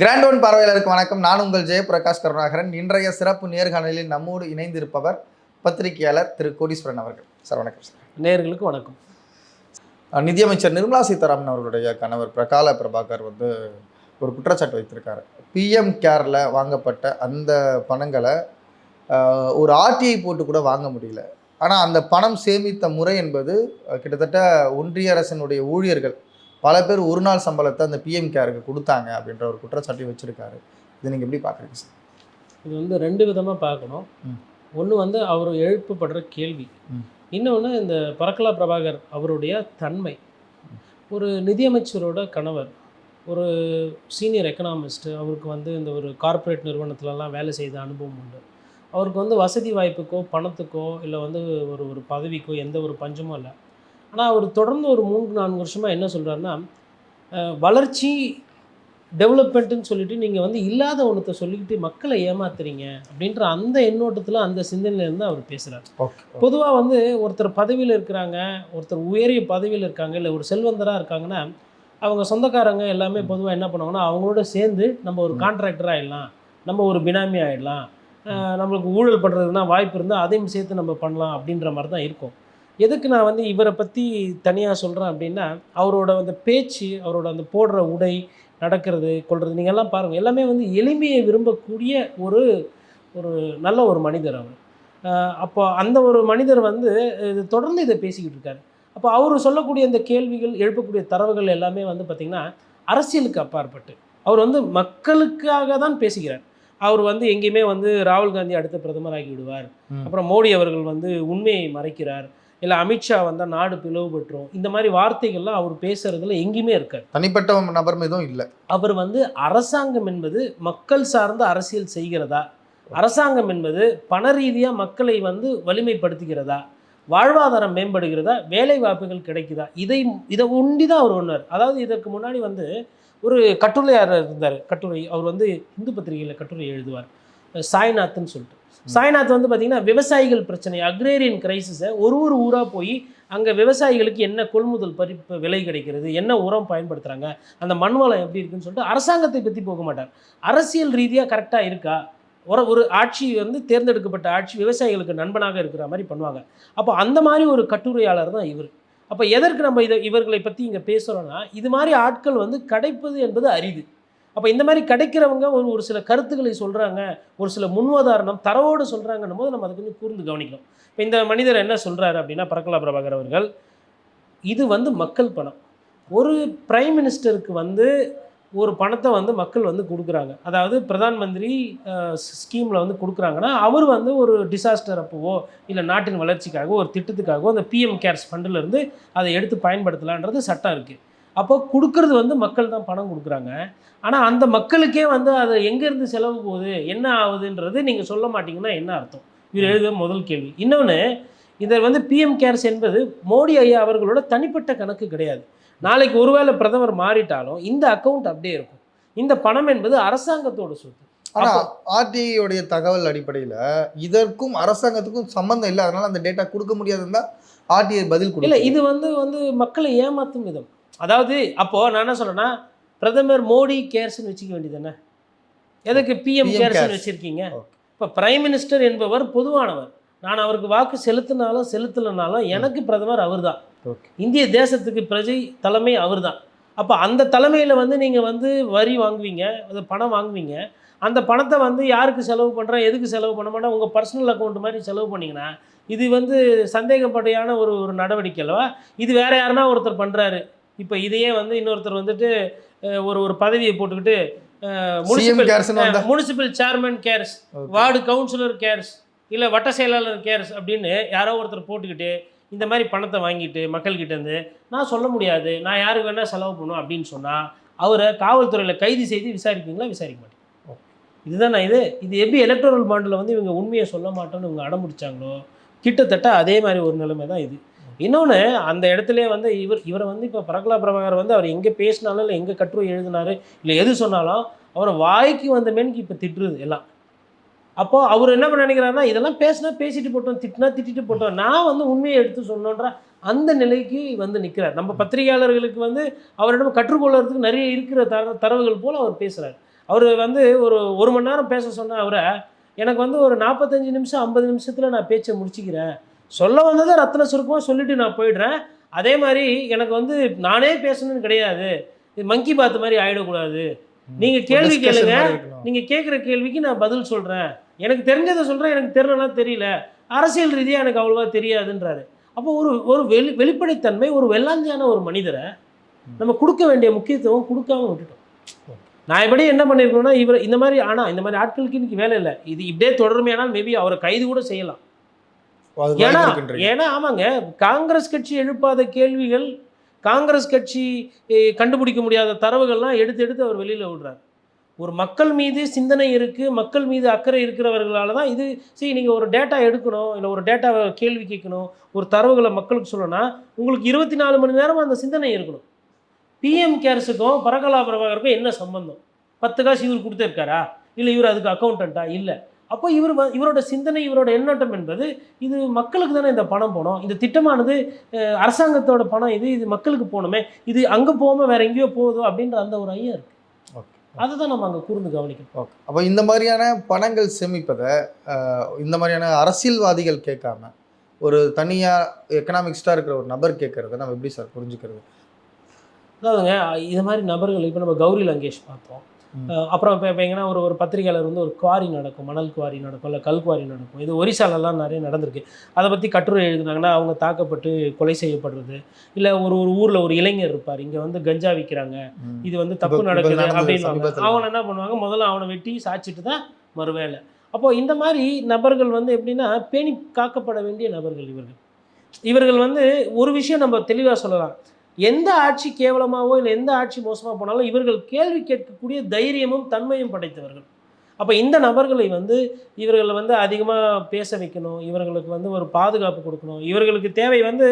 Grand one பார்வையாளருக்கு வணக்கம். நான் உங்கள் ஜெயபிரகாஷ் கருணாகரன். இன்றைய சிறப்பு நேர்காணலில் நம்மோடு இணைந்திருப்பவர் பத்திரிகையாளர் திரு கோடீஸ்வரன் அவர்கள். சார் வணக்கம் சார். நேயர்களுக்கு வணக்கம். நிதியமைச்சர் நிர்மலா சீதாராமன் அவர்களுடைய கணவர் பிரகால பிரபாகர் வந்து ஒரு குற்றச்சாட்டு வைத்திருக்காரு. பிஎம் கேரில் வாங்கப்பட்ட அந்த பணங்களை ஒரு ஆர்டிஐ போட்டு கூட வாங்க முடியல. ஆனால் அந்த பணம் சேமித்த முறை என்பது கிட்டத்தட்ட ஒன்றிய அரசினுடைய ஊழியர்கள் பல பேர் ஒரு நாள் சம்பளத்தை அந்த பிஎம் கேருக்கு கொடுத்தாங்க அப்படின்ற ஒரு குற்றச்சாட்டையும் வச்சிருக்காரு. இதை நீங்கள் எப்படி பார்க்குறீங்க சார்? இது வந்து ரெண்டு விதமாக பார்க்கணும். ஒன்று வந்து அவர் எழுப்பப்படுற கேள்வி. இன்னொன்று இந்த பரக்கலா பிரபாகர் அவருடைய தன்மை. ஒரு நிதியமைச்சரோட கணவர் ஒரு சீனியர் எக்கனாமிஸ்ட்டு அவருக்கு வந்து இந்த ஒரு கார்ப்பரேட் நிறுவனத்துலலாம் வேலை செய்த அனுபவம் உண்டு. அவருக்கு வந்து வசதி வாய்ப்புக்கோ பணத்துக்கோ இல்லை வந்து ஒரு ஒரு பதவிக்கோ எந்த ஒரு பஞ்சமும் இல்லை. ஆனால் அவர் தொடர்ந்து ஒரு மூன்று நான்கு வருஷமாக என்ன சொல்கிறாருன்னா வளர்ச்சி டெவலப்மெண்ட்டுன்னு சொல்லிட்டு நீங்கள் வந்து இல்லாத ஒன்றத்தை சொல்லிக்கிட்டு மக்களை ஏமாத்துறீங்க அப்படின்ற அந்த எண்ணோட்டத்தில் அந்த சிந்தனையிலேருந்து அவர் பேசுகிறார் பொதுவாக வந்து ஒருத்தர் பதவியில் இருக்கிறாங்க ஒருத்தர் உயரிய பதவியில் இருக்காங்க இல்லை ஒரு செல்வந்தராக இருக்காங்கன்னா அவங்க சொந்தக்காரங்க எல்லாமே பொதுவாக என்ன பண்ணுவாங்கன்னா அவங்களோட சேர்ந்து நம்ம ஒரு. கான்ட்ராக்டர் ஆகிடலாம் நம்ம ஒரு பினாமி ஆகிடலாம் நம்மளுக்கு ஊழல் பண்ணுறதுனா வாய்ப்பு இருந்தால் அதையும் சேர்த்து நம்ம பண்ணலாம் அப்படின்ற மாதிரி தான் இருக்கும். எதுக்கு நான் வந்து இவரை பற்றி தனியாக சொல்கிறேன் அப்படின்னா அவரோட அந்த பேச்சு அவரோட அந்த போடுற உடை நடக்கிறது கொள்வது நீங்கள் எல்லாம் பாருங்கள் எல்லாமே வந்து எளிமையை விரும்பக்கூடிய ஒரு ஒரு நல்ல ஒரு மனிதர் அவர். அப்போ அந்த ஒரு மனிதர் வந்து இது தொடர்ந்து இதை பேசிக்கிட்டு இருக்காரு. அப்போ அவர் சொல்லக்கூடிய இந்த கேள்விகள் எழுப்பக்கூடிய தரவுகள் எல்லாமே வந்து பார்த்திங்கன்னா அரசியலுக்கு அப்பாற்பட்டு. அவர் வந்து மக்களுக்காக தான் பேசுகிறார். அவர் வந்து எங்கேயுமே வந்து ராகுல் காந்தி அடுத்த பிரதமராகி விடுவார். ம். அப்புறம் மோடி அவர்கள் வந்து உண்மையை மறைக்கிறார். இல்லை அமித்ஷா வந்தால் நாடு பிளவுபட்டுரும். இந்த மாதிரி வார்த்தைகள்லாம் அவர் பேசுறதுல எங்கேயுமே இருக்காது. தனிப்பட்ட நபர் மீதும் இல்லை. அவர் வந்து அரசாங்கம் என்பது மக்கள் சார்ந்த அரசியல் செய்கிறதா? அரசாங்கம் என்பது பண ரீதியாக மக்களை வந்து வலிமைப்படுத்துகிறதா? வாழ்வாதாரம் மேம்படுகிறதா? வேலை வாய்ப்புகள் கிடைக்குதா? இதை இதை ஒண்டி தான் அவர் ஒன்றார் அதாவது இதற்கு முன்னாடி வந்து ஒரு கட்டுரையாளர் இருந்தார். கட்டுரை அவர் வந்து இந்து பத்திரிகையில் கட்டுரை எழுதுவார். சாய்நாத்னு சொல்லிட்டு. சாய்நாத் வந்து பார்த்திங்கன்னா விவசாயிகள் பிரச்சனை அக்ரேரியன் கிரைசிஸை ஒரு ஒரு ஊராக போய் அங்கே விவசாயிகளுக்கு என்ன கொள்முதல் பறிப்பு விலை கிடைக்கிறது என்ன உரம் பயன்படுத்துகிறாங்க அந்த மண் வளம் எப்படி இருக்குன்னு சொல்லிட்டு அரசாங்கத்தை பற்றி போக மாட்டார். அரசியல் ரீதியாக கரெக்டாக இருக்கா? ஒரு ஒரு ஆட்சி வந்து தேர்ந்தெடுக்கப்பட்ட ஆட்சி விவசாயிகளுக்கு நண்பனாக இருக்கிற மாதிரி பண்ணுவாங்க. அப்போ அந்த மாதிரி ஒரு கட்டுரையாளர் தான் இவர். அப்போ எதற்கு நம்ம இதை இவர்களை பற்றி இங்கே பேசுகிறோன்னா இது மாதிரி ஆட்கள் வந்து கிடைப்பது என்பது அரிது. அப்போ இந்த மாதிரி கிடைக்கிறவங்க ஒரு ஒரு சில கருத்துக்களை சொல்கிறாங்க ஒரு சில முன்னுதாரணம் தரவோடு சொல்கிறாங்கன்னும் போது நம்ம அதை கொஞ்சம் கூர்ந்து கவனிக்கணும். இப்போ இந்த மனிதர் என்ன சொல்கிறாரு அப்படின்னா பரக்கலா பிரபாகர் அவர்கள் இது வந்து மக்கள் பணம். ஒரு பிரைம் மினிஸ்டருக்கு வந்து ஒரு பணத்தை வந்து மக்கள் வந்து கொடுக்குறாங்க. அதாவது பிரதான் மந்திரி ஸ்கீமில் வந்து கொடுக்குறாங்கன்னா அவர் வந்து ஒரு டிசாஸ்டர் அப்போவோ இல்லை நாட்டின் வளர்ச்சிக்காகவோ ஒரு திட்டத்துக்காகவோ அந்த பிஎம் கேர்ஸ் ஃபண்டிலேருந்து அதை எடுத்து பயன்படுத்தலான்றது சட்டம் இருக்குது அப்போ கொடுக்கறது வந்து மக்கள் தான் பணம் கொடுக்குறாங்க. ஆனால் அந்த மக்களுக்கே வந்து அது எங்கேருந்து செலவு போகுது என்ன ஆகுதுன்றது நீங்கள் சொல்ல மாட்டீங்கன்னா என்ன அர்த்தம்? இவர் எழுத முதல் கேள்வி. இன்னொன்று இதில் வந்து பிஎம் கேர்ஸ் என்பது மோடி ஐயா அவர்களோட தனிப்பட்ட கணக்கு கிடையாது. நாளைக்கு ஒருவேளை பிரதமர் மாறிட்டாலும் இந்த அக்கௌண்ட் அப்படியே இருக்கும். இந்த பணம் என்பது அரசாங்கத்தோட சொத்து. ஆனா அப்போ- RTI உடைய தகவல் அடிப்படையில இதற்கும் அரசாங்கத்துக்கும் சம்பந்தம் இல்லை அதனால அந்த டேட்டா கொடுக்க முடியாதுன்னு தான் ஆர்டிஐ பதில் இல்லை கொடுக்கல இது வந்து வந்து மக்களை ஏமாத்தும் விதம். அதாவது அப்போ நான் என்ன சொல்றேன்னா பிரதமர் மோடி கேர்ஸ்னு வச்சுக்க வேண்டியது எதுக்கு பிஎம் கேர்ஸ்னு. வச்சிருக்கீங்க. இப்போ பிரைம் மினிஸ்டர் என்பவர் பொதுவானவர். நான் அவருக்கு வாக்கு செலுத்தினாலும் செலுத்தலைனாலும் எனக்கு பிரதமர் அவர்தான். ஓகே. இந்திய தேசத்துக்கு பிரஜை தலைமை அவர்தான். அப்போ அந்த தலைமையில் வந்து நீங்கள் வந்து வரி வாங்குவீங்க அது பணம் வாங்குவீங்க. அந்த பணத்தை வந்து யாருக்கு செலவு பண்ணுறோம் எதுக்கு செலவு பண்ண மாட்டோம்? உங்கள் பர்சனல் அக்கௌண்ட் மாதிரி செலவு பண்ணிங்கன்னா இது வந்து சந்தேகப்படையான ஒரு ஒரு நடவடிக்கை அல்லவா? இது வேற யாருன்னா ஒருத்தர் பண்ணுறாரு இப்போ இதையே வந்து இன்னொருத்தர் வந்துட்டு ஒரு ஒரு பதவியை போட்டுக்கிட்டு வந்தா. Municipal chairman cares. Ward councillor cares இல்லை வட்ட செயலாளர் கேர்ஸ் அப்படின்னு யாரோ ஒருத்தர் போட்டுக்கிட்டு இந்த மாதிரி பணத்தை வாங்கிட்டு மக்கள்கிட்ட இருந்து நான் சொல்ல முடியாது நான் யாருக்கு வேணால் செலவு பண்ணும் அப்படின்னு சொன்னால் அவரை காவல்துறையில் கைது செய்து விசாரிப்பீங்களா? விசாரிக்க மாட்டேன் இதுதான் நான் இது இது எப்படி எலக்ட்ரல் பாண்டில் வந்து இவங்க உண்மையை சொல்ல மாட்டோம்னு இவங்க அடம்பிடிச்சாங்களோ கிட்டத்தட்ட அதே மாதிரி ஒரு நிலைமை தான் இது. இன்னொன்று அந்த இடத்துல வந்து இவர் இவரை வந்து இப்போ பரகலா பிரபாகர் வந்து அவர் எங்கே பேசினாலும் இல்லை எங்கே கட்டுரை எழுதினாரு இல்லை எது சொன்னாலும் அவரை வாய்க்கு வந்த மேனுக்கு இப்போ திட்டுறது எல்லாம். அப்போ அவர் என்ன பண்ண நினைக்கிறாருன்னா இதெல்லாம் பேசினா பேசிட்டு போட்டோம் திட்டினா திட்டிட்டு போட்டோம். நான் வந்து உண்மையை எடுத்து சொன்னோன்ற அந்த நிலைக்கு வந்து நிற்கிறார் நம்ம பத்திரிகையாளர்களுக்கு வந்து அவரிடம் கற்றுக்கொள்றதுக்கு நிறைய இருக்கிற தர தரவுகள் போல் அவர் பேசுகிறார் அவர் வந்து ஒரு ஒரு மணி நேரம் பேச சொன்ன அவரை எனக்கு வந்து ஒரு நாற்பத்தஞ்சு நிமிஷம் ஐம்பது நிமிஷத்தில் நான் பேச்சை முடிச்சுக்கிறேன். சொல்ல வந்ததை ரத்ன சுருக்கமாக சொல்லிட்டு நான் போயிடுறேன். அதே மாதிரி எனக்கு வந்து நானே பேசணும்னு கிடையாது. இது மங்கி பாத் மாதிரி ஆயிடக்கூடாது. நீங்க கேள்வி கேளுங்க. மாதிரி இருக்கணும். நீங்க கேட்குற கேள்விக்கு நான் பதில் சொல்றேன். எனக்கு தெரிஞ்சதை சொல்றேன். எனக்கு தெரியலனா தெரியல. அரசியல் ரீதியாக எனக்கு அவ்வளோவா தெரியாதுன்றாரு. அப்போ ஒரு ஒரு வெளி வெளிப்படைத்தன்மை ஒரு வெள்ளாஞ்சியான ஒரு மனிதரை நம்ம கொடுக்க வேண்டிய முக்கியத்துவம் கொடுக்காம விட்டுட்டோம். நான் இப்படி என்ன பண்ணியிருக்கணும்னா இவர் இந்த மாதிரி ஆனால் இந்த மாதிரி ஆட்களுக்கு இன்னைக்கு வேலை இல்லை. இது இப்படியே தொடர்மையானால் மேபி அவரை கைது கூட செய்யலாம். ஏன்னா. ஏன்னா ஆமாங்க காங்கிரஸ் கட்சி எழுப்பாத கேள்விகள் காங்கிரஸ் கட்சி கண்டுபிடிக்க முடியாத தரவுகள்லாம் எடுத்து எடுத்து அவர் வெளியில் விடுறார். ஒரு மக்கள் மீது சிந்தனை இருக்குது மக்கள் மீது அக்கறை இருக்கிறவர்களால தான் இது சரி நீங்கள் ஒரு டேட்டா எடுக்கணும் இல்லை ஒரு டேட்டாவை கேள்வி கேட்கணும் ஒரு தரவுகளை மக்களுக்கு சொல்லணும்னா உங்களுக்கு இருபத்தி நாலு மணி நேரம் அந்த சிந்தனை இருக்கணும். பிஎம் கேர்ஸுக்கும் பரகலா பிரபாகருக்கும் என்ன சம்பந்தம்? பத்து காசு இவர் கொடுத்துருக்காரா? இல்லை இவர் அதுக்கு அக்கௌண்டண்ட்டா இல்லை. அப்போ இவர் இவரோட சிந்தனை இவரோட எண்ணோட்டம் என்பது இது மக்களுக்கு தானே இந்த பணம் போனோம். இந்த திட்டமானது அரசாங்கத்தோட பணம் இது இது மக்களுக்கு போகணுமே. இது அங்கே போகாமல் வேற எங்கேயோ போகுதோ அப்படின்ற அந்த ஒரு ஐயம் இருக்கு. Okay. அதை தான் நம்ம அங்கே கூர்ந்து கவனிக்கணும். ஓகே. அப்போ இந்த மாதிரியான பணங்கள் சேமிப்பதை இந்த மாதிரியான அரசியல்வாதிகள் கேட்காம ஒரு தனியாக எக்கனாமிக்ஸ்டாக இருக்கிற ஒரு நபர் கேட்கறத நம்ம எப்படி சார் புரிஞ்சுக்கிறது? அதாவதுங்க இது மாதிரி நபர்கள் இப்போ நம்ம கௌரி லங்கேஷ் பார்த்தோம். அப்புறம் இப்போ இப்போ எங்கன்னா ஒரு ஒரு பத்திரிகையாளர் வந்து ஒரு குவாரி நடக்கும் மணல் குவாரி நடக்கும் இல்லை கல் குவாரி நடக்கும். இது ஒரிசாலெல்லாம் நிறைய நடந்திருக்கு. அதை பற்றி கட்டுரை எழுதுனாங்கன்னா அவங்க தாக்கப்பட்டு கொலை செய்யப்படுறது இல்லை ஒரு ஒரு ஊரில் ஒரு இளைஞர் இருப்பார் இங்கே வந்து கஞ்சா விற்கிறாங்க. இது வந்து தப்பு நடக்குது அப்படின்னு. அவனை என்ன பண்ணுவாங்க? முதல்ல அவனை வெட்டி சாச்சிட்டு தான் மறுவேலை. அப்போ இந்த மாதிரி நபர்கள் வந்து எப்படின்னா பேணி காக்கப்பட வேண்டிய நபர்கள் இவர்கள். இவர்கள் வந்து ஒரு விஷயம் நம்ம தெளிவாக சொல்லலாம். எந்த ஆட்சி கேவலமாகவோ இல்லை எந்த ஆட்சி மோசமாக போனாலும் இவர்கள் கேள்வி கேட்கக்கூடிய தைரியமும் தன்மையும் படைத்தவர்கள். அப்போ இந்த நபர்களை வந்து இவர்களை வந்து அதிகமாக பேச வைக்கணும் இவர்களுக்கு வந்து ஒரு பாதுகாப்பு கொடுக்கணும் இவர்களுக்கு தேவை வந்து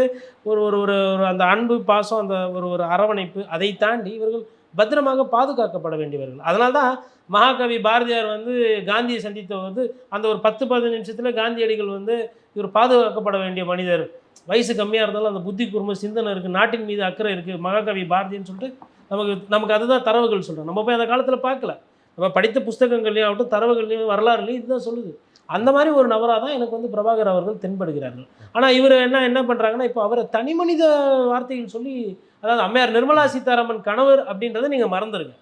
ஒரு ஒரு ஒரு ஒரு அந்த அன்பு பாசம் அந்த ஒரு ஒரு அரவணைப்பு அதை தாண்டி இவர்கள் பத்திரமாக பாதுகாக்கப்பட வேண்டியவர்கள். அதனால தான் மகாகவி பாரதியார் வந்து காந்தியை சந்தித்த போது அந்த ஒரு பத்து பதினஞ்சு நிமிஷத்தில் காந்தியடிகள் வந்து இவர் பாதுகாக்கப்பட வேண்டிய மனிதர். வயசு கம்மியாக இருந்தாலும் அந்த புத்தி கூர்மை சிந்தனை இருக்குது நாட்டின் மீது அக்கறை இருக்குது மகாகவி பாரதின்னு சொல்லிட்டு நமக்கு நமக்கு அதுதான் தரவுகள் சொல்கிறோம் நம்ம போய் அந்த காலத்தில் பார்க்கல. நம்ம படித்த புஸ்தகங்கள்லையும் ஆகட்டும் தரவுகள்லையும் வரலாறுலையும் இதுதான் சொல்லுது. அந்த மாதிரி ஒரு நபராக தான் எனக்கு வந்து பிரபாகர் அவர்கள் தென்படுகிறார்கள். ஆனால் இவர் என்ன என்ன பண்ணுறாங்கன்னா இப்போ அவரை தனி மனித வார்த்தைகள் சொல்லி அதாவது அம்மையார் நிர்மலா சீதாராமன் கணவர் அப்படின்றத நீங்கள் மறந்துடுங்க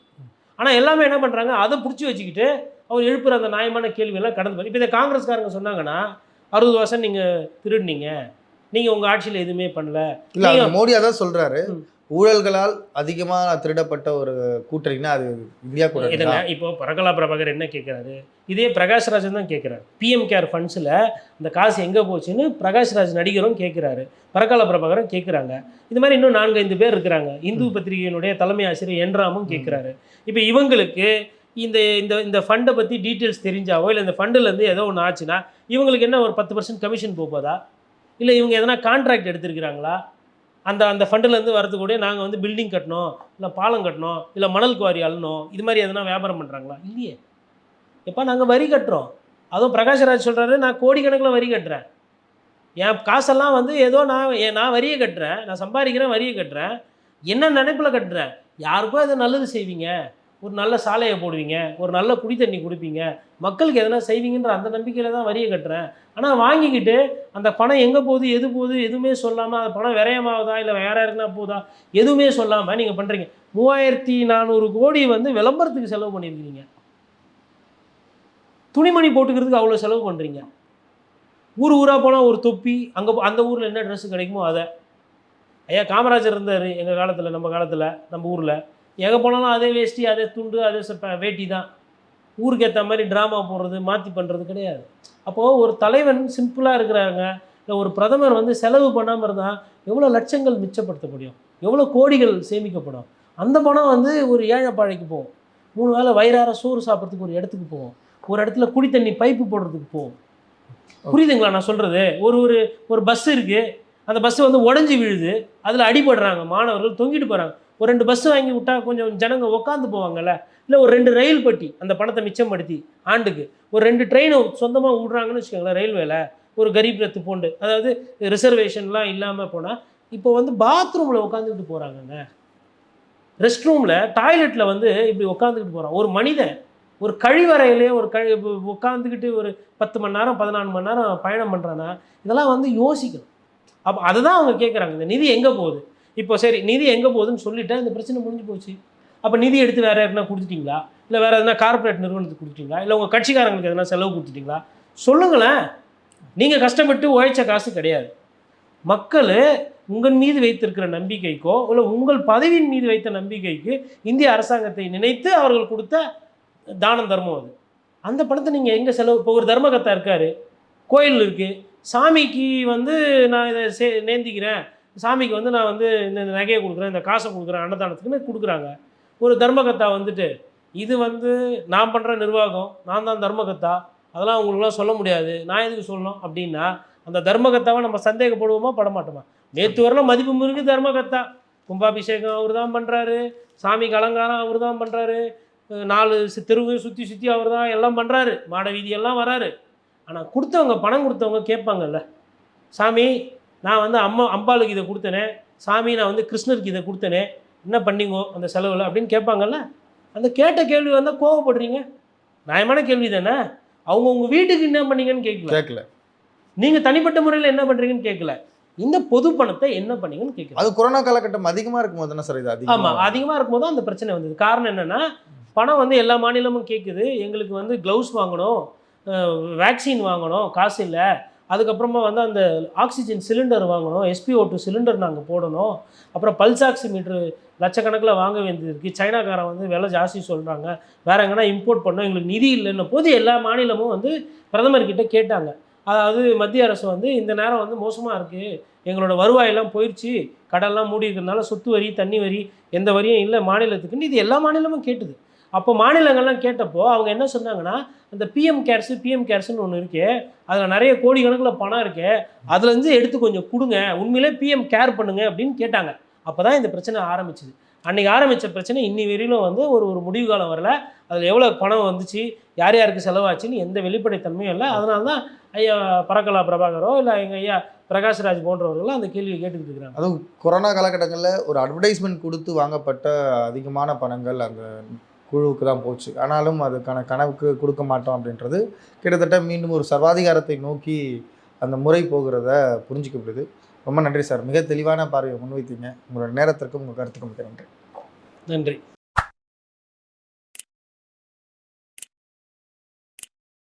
ஆனால் எல்லாமே என்ன பண்ணுறாங்க அதை பிடிச்சி வச்சுக்கிட்டு அவர் எழுப்புற அந்த நியாயமான கேள்வியெல்லாம் கடந்து போய் இப்போ இதை காங்கிரஸ்காரங்க சொன்னாங்கன்னா அறுபது வருஷம் நீங்கள் திருடுனீங்க. நீங்கள் உங்கள் ஆட்சியில் எதுவுமே பண்ணல. இல்ல மோடி அதான் சொல்றாரு. ம். ஊழல்களால் அதிகமா திருடப்பட்ட ஒரு கூட்டணினா அது இந்தியா தான். இப்போ பிரகலா பிரபாகர் என்ன கேட்குறாரு இதே பிரகாஷ்ராஜன் தான் கேட்குறாரு பிஎம் கேர் ஃபண்ட்ஸில் இந்த காசு எங்கே போச்சுன்னு பிரகாஷ்ராஜ் நடிகரும் கேட்குறாரு பிரகலா பிரபாகரும் கேட்குறாங்க இது மாதிரி இன்னும் நான்கு ஐந்து பேர் இருக்கிறாங்க. இந்து பத்திரிகையினுடைய தலைமை ஆசிரியர் என்ராமும் கேட்குறாரு இப்போ இவங்களுக்கு இந்த இந்த இந்த ஃபண்டை பற்றி டீட்டெயில்ஸ் தெரிஞ்சாவோ இல்லை இந்த ஃபண்டுலேருந்து ஏதோ ஒன்று ஆச்சுன்னா இவங்களுக்கு என்ன ஒரு பத்து பர்சன்ட் கமிஷன் போகுதா? இல்லை இவங்க எதனா கான்ட்ராக்ட் எடுத்திருக்கிறாங்களா? அந்த அந்த ஃபண்டுலேருந்து வரதுக்கூடிய நாங்கள் வந்து பில்டிங் கட்டணும் இல்லை பாலம் கட்டணும் இல்லை மணல் குவாரி அள்ளணும் இது மாதிரி எதனா வியாபாரம் பண்ணுறாங்களா இல்லையே. எப்போ நாங்கள் வரி கட்டுறோம். அதுவும் பிரகாஷ்ராஜ் சொல்கிறாரு நான் கோடிக்கணக்கில் வரி கட்டுறேன். என் காசெல்லாம் வந்து ஏதோ நான் நான் வரியை கட்டுறேன் நான் சம்பாதிக்கிறேன் வரியை கட்டுறேன். என்ன நினைப்பில் கட்டுறேன்? யாருக்கோ எதை நல்லது செய்வீங்க. ஒரு நல்ல சாலையை போடுவீங்க ஒரு நல்ல குடி தண்ணி கொடுப்பீங்க மக்களுக்கு எதனா செய்வீங்கன்ற அந்த நம்பிக்கையில் தான் வரியை கட்டுறேன். ஆனால் வாங்கிக்கிட்டு அந்த பணம் எங்கே போகுது எது போகுது எதுவுமே சொல்லாமல் அந்த பணம் விரயமாகுதா இல்லை வேற யாருக்குன்னா போகுதா எதுவுமே சொல்லாமல் நீங்கள் பண்ணுறீங்க மூவாயிரத்தி நானூறு கோடி வந்து விளம்பரத்துக்கு செலவு பண்ணியிருக்கிறீங்க. துணிமணி போட்டுக்கிறதுக்கு அவ்வளோ செலவு பண்ணுறீங்க ஊர் ஊராக போனால் ஒரு தொப்பி அங்கே அந்த ஊரில் என்ன ட்ரெஸ் கிடைக்குமோ அதை. ஐயா காமராஜர் இருந்தார் எங்கள் காலத்தில் நம்ம காலத்தில் நம்ம ஊரில். எங்கே போனாலும் அதே வேஷ்டி அதே துண்டு அதே வேட்டி தான். ஊருக்கு ஏற்ற மாதிரி ட்ராமா போடுறது மாற்றி பண்ணுறது கிடையாது. அப்போது ஒரு தலைவன் சிம்பிளாக இருக்கிறாங்க. இல்லை ஒரு பிரதமர் வந்து செலவு பண்ணாமல் இருந்தால் எவ்வளோ லட்சங்கள் மிச்சப்படுத்த முடியும் எவ்வளோ கோடிகள் சேமிக்கப்படும்? அந்த பணம் வந்து ஒரு ஏழைப்பாழைக்கு போகும். மூணு வேளை வயிறார சோறு சாப்பிட்றதுக்கு ஒரு இடத்துக்கு போகும். ஒரு இடத்துல குடி தண்ணி பைப்பு போடுறதுக்கு போகும். புரியுதுங்களா நான் சொல்கிறது ஒரு ஒரு ஒரு பஸ் இருக்குது அந்த பஸ்ஸு வந்து உடஞ்சி விழுது. அதில் அடிபடுறாங்க. மாணவர்கள் தொங்கிட்டு போகிறாங்க ஒரு ரெண்டு பஸ் வாங்கி விட்டா கொஞ்சம் ஜனங்க உட்காந்து போவாங்கல்ல? இல்லை ஒரு ரெண்டு ரயில் பட்டி அந்த பணத்தை மிச்சப்படுத்தி ஆண்டுக்கு. ஒரு ரெண்டு ட்ரெயினை சொந்தமாக விடுறாங்கன்னு வச்சுக்கோங்களேன் ரயில்வேல ஒரு கரீப் ரத்து போண்டு. அதாவது ரிசர்வேஷன்லாம் இல்லாமல் போனால் இப்போ வந்து பாத்ரூமில் உட்காந்துக்கிட்டு போகிறாங்கங்க ரெஸ்ட் ரூமில் டாய்லெட்டில் வந்து இப்படி உட்காந்துக்கிட்டு போகிறான் ஒரு மனிதன் ஒரு கழிவறையிலே ஒரு கழி உட்காந்துக்கிட்டு ஒரு பத்து மணி நேரம் பதினாலு மணி நேரம் பயணம் பண்ணுறான்னா இதெல்லாம் வந்து யோசிக்கணும். அப்போ அதுதான் அவங்க கேட்குறாங்க இந்த நிதி எங்கே போகுது? இப்போ சரி நிதி எங்கே போகுதுன்னு சொல்லிட்டா இந்த பிரச்சனை முடிஞ்சு போச்சு. அப்போ நிதி எடுத்து வேறு யாருன்னா கொடுத்துட்டீங்களா? இல்லை வேறு எதுனா கார்ப்பரேட் நிறுவனத்துக்கு கொடுத்துட்டீங்களா? இல்லை உங்கள் கட்சிக்காரங்களுக்கு எதனா செலவு கொடுத்துட்டீங்களா? சொல்லுங்களேன். நீங்கள் கஷ்டப்பட்டு உழைச்ச காசு கிடையாது. மக்கள் உங்கள் மீது வைத்திருக்கிற நம்பிக்கைக்கோ இல்லை உங்கள் பதவியின் மீது வைத்த நம்பிக்கைக்கு இந்திய அரசாங்கத்தை நினைத்து அவர்கள் கொடுத்த தானம் தர்மம் அது. அந்த பணத்தை நீங்கள் எங்கே செலவு இப்போ ஒரு தர்மகத்தா இருக்கார். கோயில் இருக்குது சாமிக்கு வந்து நான் இதை சே நேந்திக்கிறேன் சாமிக்கு வந்து நான் வந்து இந்த இந்த நகையை கொடுக்குறேன் இந்த காசை கொடுக்குறேன் அன்னதானத்துக்குன்னு கொடுக்குறாங்க. ஒரு தர்மகத்தா வந்துட்டு இது வந்து நான் பண்ணுற நிர்வாகம் நான் தான் தர்மகத்தா அதெல்லாம் உங்களுக்குலாம் சொல்ல முடியாது. நான் எதுக்கு சொல்லணும் அப்படின்னா அந்த தர்மகத்தாவை நம்ம சந்தேகப்படுவோமா படமாட்டோமா? நேற்று வரலாம் மதிப்பு மிருக்கு தர்மகத்தா. கும்பாபிஷேகம் அவர் தான் பண்ணுறாரு சாமிக்கு அலங்காரம் அவர் தான் பண்ணுறாரு நாலு சி- தெருவு சுற்றி சுற்றி அவர் தான் எல்லாம் பண்ணுறாரு மாட வீதியெல்லாம் வராரு. ஆனால் கொடுத்தவங்க பணம் கொடுத்தவங்க கேட்பாங்கல்ல சாமி நான் வந்து அம்மா அம்பாளுக்கு இதை கொடுத்தனே சாமி நான் வந்து கிருஷ்ணருக்கு இதை கொடுத்தனே என்ன பண்ணீங்கோ அந்த செலவில் அப்படின்னு கேட்பாங்கல்ல? அந்த கேட்ட கேள்வி வந்தால் கோவப்படுறீங்க? நியாயமான கேள்வி தானே? அவங்க உங்கள் வீட்டுக்கு என்ன பண்ணீங்கன்னு கேட்கல. கேட்கல. நீங்கள் தனிப்பட்ட முறையில் என்ன பண்ணுறீங்கன்னு கேட்கல. இந்த பொது பணத்தை என்ன பண்ணீங்கன்னு கேட்கல. அது கொரோனா காலகட்டம் அதிகமா இருக்கும் போது தானே சார் இது? ஆமாம் அதிகமா அதிகமாக இருக்கும்போது அந்த பிரச்சனை வந்தது. காரணம் என்னென்னா பணம் வந்து எல்லா மாநிலமும் கேட்குது எங்களுக்கு வந்து க்ளவுஸ் வாங்கணும் வேக்சின் வாங்கணும் காசு இல்லை. அதுக்கப்புறமா வந்து அந்த ஆக்சிஜன் சிலிண்டர் வாங்கணும் SpO2 டூ சிலிண்டர் நாங்கள் போடணும். அப்புறம் பல்ஸ் ஆக்சிமீட்ரு லட்சக்கணக்கில் வாங்க வேண்டியது இருக்குது சைனாக்காரன் வந்து விலை ஜாஸ்தி சொல்கிறாங்க வேற எங்கன்னா இம்போர்ட் பண்ணோம் எங்களுக்கு நிதி இல்லைன்ன போது எல்லா மாநிலமும் வந்து பிரதமர்கிட்ட கேட்டாங்க. அதாவது மத்திய அரசு வந்து இந்த நேரம் வந்து மோசமாக இருக்குது எங்களோட வருவாயெல்லாம் போயிடுச்சு கடல்லாம் மூடி இருக்கிறதுனால சொத்து வரி தண்ணி வரி எந்த வரியும் இல்லை. மாநிலத்துக்குன்னு இது எல்லா மாநிலமும் கேட்டுது. அப்போ மாநிலங்கள்லாம் கேட்டப்போ அவங்க என்ன சொன்னாங்கன்னா அந்த பிஎம் கேர்ஸு பிஎம் கேர்ஸ்னு ஒன்று இருக்கே அதில் நிறைய கோடிக்கணக்கில் பணம் இருக்கு அதுலேருந்து எடுத்து கொஞ்சம் கொடுங்க உண்மையிலே பிஎம் கேர் பண்ணுங்க அப்படின்னு கேட்டாங்க. அப்போ தான் இந்த பிரச்சனை ஆரம்பிச்சுது. அன்றைக்கி ஆரம்பித்த பிரச்சனை இன்னி வரையிலும் வந்து ஒரு ஒரு முடிவு காலம் வரல. அதில் எவ்வளோ பணம் வந்துச்சு யார் யாருக்கு செலவாச்சுன்னு எந்த வெளிப்படைத்தன்மையும் இல்லை. அதனால தான் ஐயா பரக்கலா பிரபாகரோ இல்லை எங்கள் ஐயா பிரகாஷ்ராஜ் போன்றவர்கள்லாம் அந்த கேள்வியை கேட்டுக்கிட்டு இருக்கிறாங்க. அதுவும் கொரோனா காலகட்டங்களில் ஒரு அட்வர்டைஸ்மெண்ட் கொடுத்து வாங்கப்பட்ட அதிகமான பணங்கள் அந்த குழுவுக்கு தான் போச்சு. ஆனாலும் அதுக்கான கணக்கு கொடுக்க மாட்டோம் அப்படின்றது கிட்டத்தட்ட மீண்டும் ஒரு சர்வாதிகாரத்தை நோக்கி அந்த முறை போகிறத புரிஞ்சிக்கப்படுது. ரொம்ப நன்றி சார். மிக தெளிவான பார்வையை முன்வைத்தீங்க. உங்களோட நேரத்திற்கும் உங்கள் கருத்துக்கும் மிக நன்றி. நன்றி.